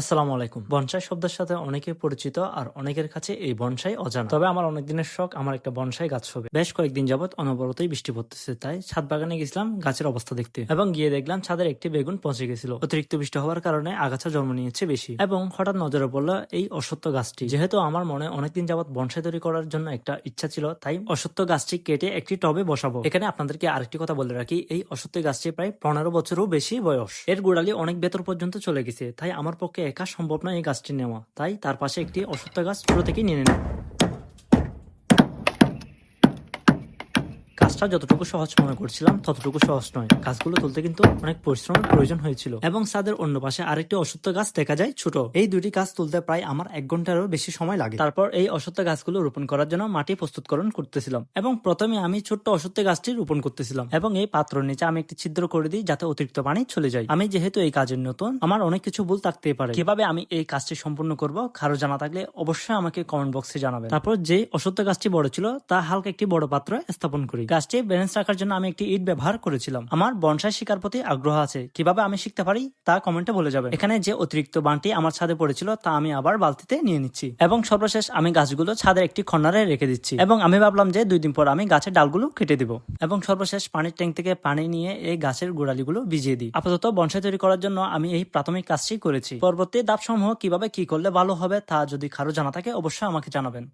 আসসালামু আলাইকুম। বনসাই শব্দের সাথে অনেকে পরিচিত আর অনেকের কাছে এই বনসাই অজানা। তবে আমার অনেক দিনের শখ আমার একটা বনসাই গাছ হবে। বেশ কয়েকদিন যাবত অনবরতই বৃষ্টি পড়তেছে, তাই ছাদ বাগানে গেছিলাম গাছের অবস্থা দেখতে এবং গিয়ে দেখলাম ছাদের একটি বেগুন পচে গেছিল। অতিরিক্ত বৃষ্টি হওয়ার কারণে আগাছা জন্ম নিয়েছে বেশি এবং হঠাৎ নজরে পড়ল এই অসত্য গাছটি। যেহেতু আমার মনে অনেকদিন যাবত বনসাই তৈরি করার জন্য একটা ইচ্ছা ছিল, তাই অসত্য গাছটি কেটে একটি টবে বসাবো। এখানে আপনাদেরকে আরেকটি কথা বলে রাখি, এই অসত্য গাছটি প্রায় পনেরো বছরও বেশি বয়স। এর গোড়ালি অনেক ভেতর পর্যন্ত চলে গেছে, তাই আমার পক্ষে একা সম্ভব নয় এই গাছটি নেওয়া। তাই তার পাশে একটি অসত্য গাছ ছোট থেকেই নিয়ে নেব কাজটা যতটুকু সহজ মনে করছিলাম, ততটুকু সহজ নয়। গাছগুলো তুলতে কিন্তু অনেক পরিশ্রমের প্রয়োজন হয়েছিল। এবং ছাদের অন্য পাশে আরেকটি অসত্য গাছ দেখা যায় ছোট। এই দুটি গাছ তুলতে প্রায় আমার এক ঘন্টারও বেশি সময় লাগে। তারপর এই অসত্য গাছগুলো রোপণ করার জন্য মাটি প্রস্তুতকরণ করতেছিলাম এবং প্রথমে আমি ছোট্ট অসত্য গাছটি রোপণ করতেছিলাম এবং এই পাত্র নিচে আমি একটি ছিদ্র করে দিই যাতে অতিরিক্ত পানি চলে যায়। আমি যেহেতু এই কাজের নতুন, আমার অনেক কিছু ভুল থাকতেই পারে। কীভাবে আমি এই কাজটি সম্পূর্ণ করব কারও জানা থাকলে অবশ্যই আমাকে কমেন্ট বক্সে জানাবেন। তারপর যে অসত্য গাছটি বড় ছিল, তা হালকা একটি বড় পাত্র স্থাপন করি। গাছটি ব্যালেন্স রাখার জন্য আমি একটি ইট ব্যবহার করেছিলাম। আমার বনসাই শিকার প্রতি আগ্রহ আছে। কীভাবে আমি শিখতে পারি? তা কমেন্টে বলে যাবে। এখানে যে অতিরিক্ত বানটি আমার ছাদে পড়েছিল, তা আমি আবার বালতিতে নিয়ে নিচ্ছি। এবং সর্বশেষ আমি গাছগুলো ছাদের একটি খন্ডারে রেখে দিচ্ছি। এবং আমি ভাবলাম যে দুই দিন পর আমি গাছের ডালগুলো কেটে দিব। এবং সর্বশেষ পানির ট্যাঙ্ক থেকে পানি নিয়ে এই গাছের গোড়ালিগুলো ভিজিয়ে দিই। আপাতত বনসাই তৈরি করার জন্য আমি এই প্রাথমিক কাজটি করেছি। পরবর্তী ধাপসমূহ কীভাবে কি করলে ভালো হবে তা যদি কারও জানা থাকে, অবশ্যই আমাকে জানাবেন।